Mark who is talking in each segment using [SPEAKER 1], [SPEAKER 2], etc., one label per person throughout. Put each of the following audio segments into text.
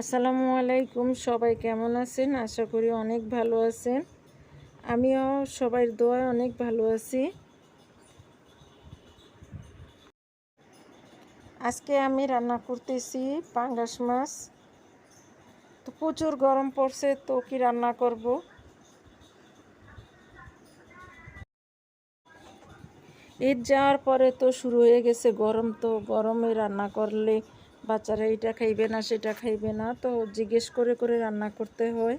[SPEAKER 1] আসসালামু আলাইকুম, সবাই কেমন আছেন? আশা করি অনেক ভালো আছেন। আমিও সবার দোয়ায় অনেক ভালো আছি। আজকে আমি রান্না করতেছি পাঙ্গাস মাছ। তো প্রচুর গরম পড়ছে, তো কি রান্না করব? ঈদ যাওয়ার পরে তো শুরু হয়ে গেছে গরম, তো গরমে রান্না করলে বাচ্চারা এটা খাইবে না, সেটা খাইবে না। তো জিজ্ঞেস করে করে রান্না করতে হয়।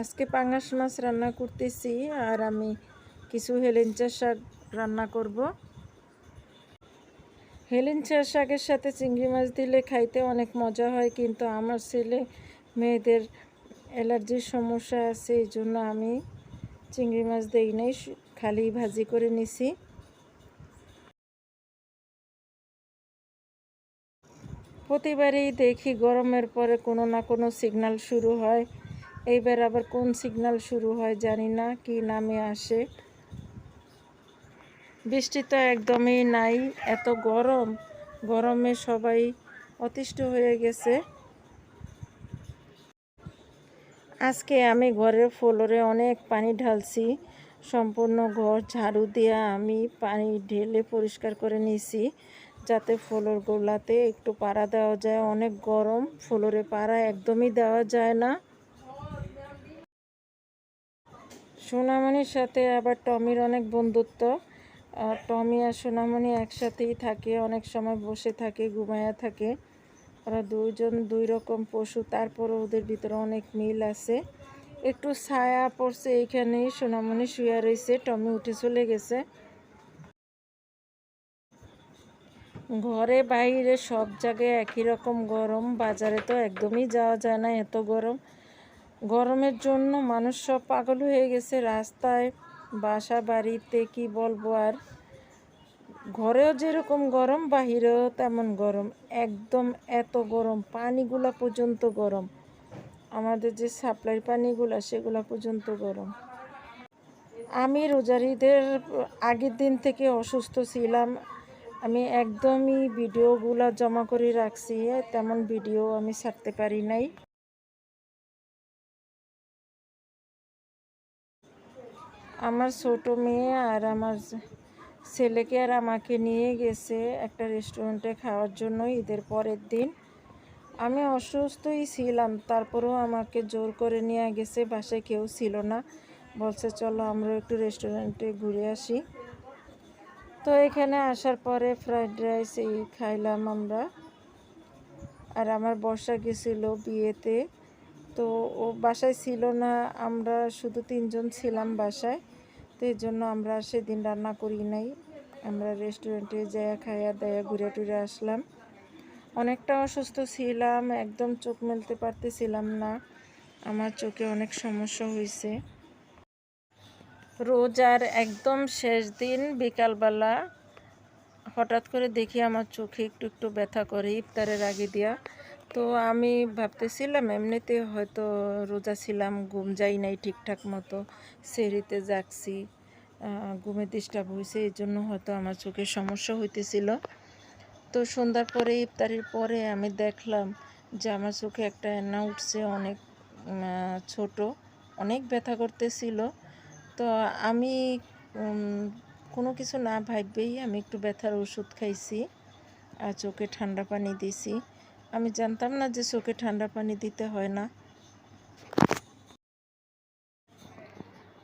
[SPEAKER 1] আজকে পাঙ্গাস মাছ রান্না করতেছি আর আমি কিছু হেলেঞ্চা শাক রান্না করব। হেলেঞ্চা শাকের সাথে চিংড়ি মাছ দিলে খাইতে অনেক মজা হয়, কিন্তু আমার ছেলে মেয়েদের অ্যালার্জির সমস্যা আছে, এই জন্য আমি চিংড়ি মাছ দেই নাই, খালি ভাজি করে নিছি। প্রতিবারই দেখি গরমের পরে কোনো না কোনো সিগনাল শুরু হয়। এইবার আবার কোন সিগনাল শুরু হয় জানি না, কি নামে আসে। বৃষ্টি তো একদমই নাই, এত গরম। গরমে সবাই অতিষ্ঠ হয়ে গেছে। আজকে আমি ঘরের ফ্লোরে অনেক পানি ঢালছি, সম্পূর্ণ ঘর ঝাড়ু দিয়ে আমি পানি ঢেলে পরিষ্কার করে নিয়েছি। যাতে ফ্লোর গোলাতে একটু পাড়া দেওয়া যায়। অনেক গরম, ফ্লোরে পাড়া একদমই দেওয়া যায় না। সোনামণির সাথে আবার টমির অনেক বন্ধুত্ব। টমি আর সোনামণি একসাথেই থাকে, অনেক সময় বসে থাকে, ঘুমায়া থাকে। ওরা দুইজন দুই রকম পশু, তারপরও ওদের ভিতরে অনেক মিল আছে। একটু ছায়া পড়ছে এইখানেই, সোনামণি শুয়ে রয়েছে, টমি উঠে চলে গেছে। ঘরে বাইরে সব জায়গায় একই রকম গরম, বাজারে তো একদমই যাওয়া যায় না এত গরম। গরমের জন্য মানুষ সব পাগল হয়ে গেছে রাস্তায়, বাসা বাড়িতে কি বলব আর। ঘরেও যেরকম গরম, বাহিরেও তেমন গরম। একদম এত গরম, পানিগুলা পর্যন্ত গরম। আমাদের যে সাপ্লাই পানিগুলা, সেগুলা পর্যন্ত গরম। আমি রোজারিদের আগের দিন থেকে অসুস্থ ছিলাম। আমি একদমই ভিডিওগুলো জমা করে রাখছি, তেমন ভিডিও আমি ছাড়তে পারি নাই। আমার ছোট মেয়ে আর আমার ছেলেকে আর আমাকে নিয়ে গেছে একটা রেস্টুরেন্টে খাওয়ার জন্য ঈদের পরের দিন। আমি অসুস্থই ছিলাম, তারপরেও আমাকে জোর করে নিয়ে গেছে, বাসায় কেউ ছিল না। বলছে, চলো আমরা একটু রেস্টুরেন্টে ঘুরে আসি। তো এখানে আসার পরে ফ্রাইড রাইস এই খাইলাম আমরা। আর আমার বর্ষা গেছিল বিয়েতে, তো ও বাসায় ছিল না, আমরা শুধু তিনজন ছিলাম বাসায়, তো এই জন্য আমরা সেদিন রান্না করি নাই। আমরা রেস্টুরেন্টে যাইয়া খাইয়া দেয়া ঘুরে টুরে আসলাম। অনেকটা অসুস্থ ছিলাম, একদম চোখ মেলতে পারতেছিলাম না। আমার চোখে অনেক সমস্যা হয়েছে রোজার একদম শেষ দিন বিকালবেলা হঠাৎ করে দেখি আমার চোখে একটু একটু ব্যথা করে, ইফতারের আগে দিয়া। তো আমি ভাবতেছিলাম, এমনিতে হয়তো রোজা ছিলাম, ঘুম যাই নাই ঠিকঠাক মতো সেরিতে যাচ্ছি ঘুমে ডিস্টার্ব হয়েছে এই জন্য হয়তো আমার চোখে সমস্যা হইতেছিল। তো সন্ধ্যার পরে, ইফতারির পরে আমি দেখলাম যে আমার চোখে একটা এনা উঠছে, অনেক ছোট, অনেক ব্যথা করতেছিল। তো আমি কোনো কিছু না ভাববেই আমি একটু ব্যথার ওষুধ খাইছি আর চোখে ঠান্ডা পানি দিছি। আমি জানতাম না যে চোখে ঠান্ডা পানি দিতে হয় না।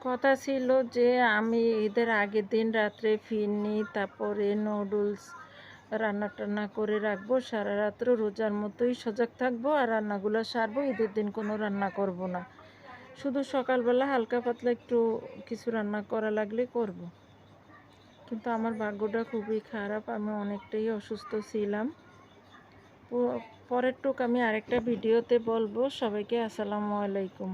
[SPEAKER 1] কথা ছিল যে আমি ঈদের আগের দিন রাত্রে ফিরনি, তারপরে নুডলস রান্না টান্না করে রাখব, সারা রাত্র রোজার মতোই সজাগ থাকব আর রান্নাগুলো সারবো। ঈদের দিন কোনো রান্না করব না। শুধু সকালবেলা হালকা পাতলা একটু কিছু রান্না করা লাগলে করব। কিন্তু আমার ভাগ্যটা খুবই খারাপ, আমি অনেকটাই অসুস্থ ছিলাম। পরের টুক আমি আরেকটা ভিডিওতে বলব। সবাইকে আসসালামু আলাইকুম।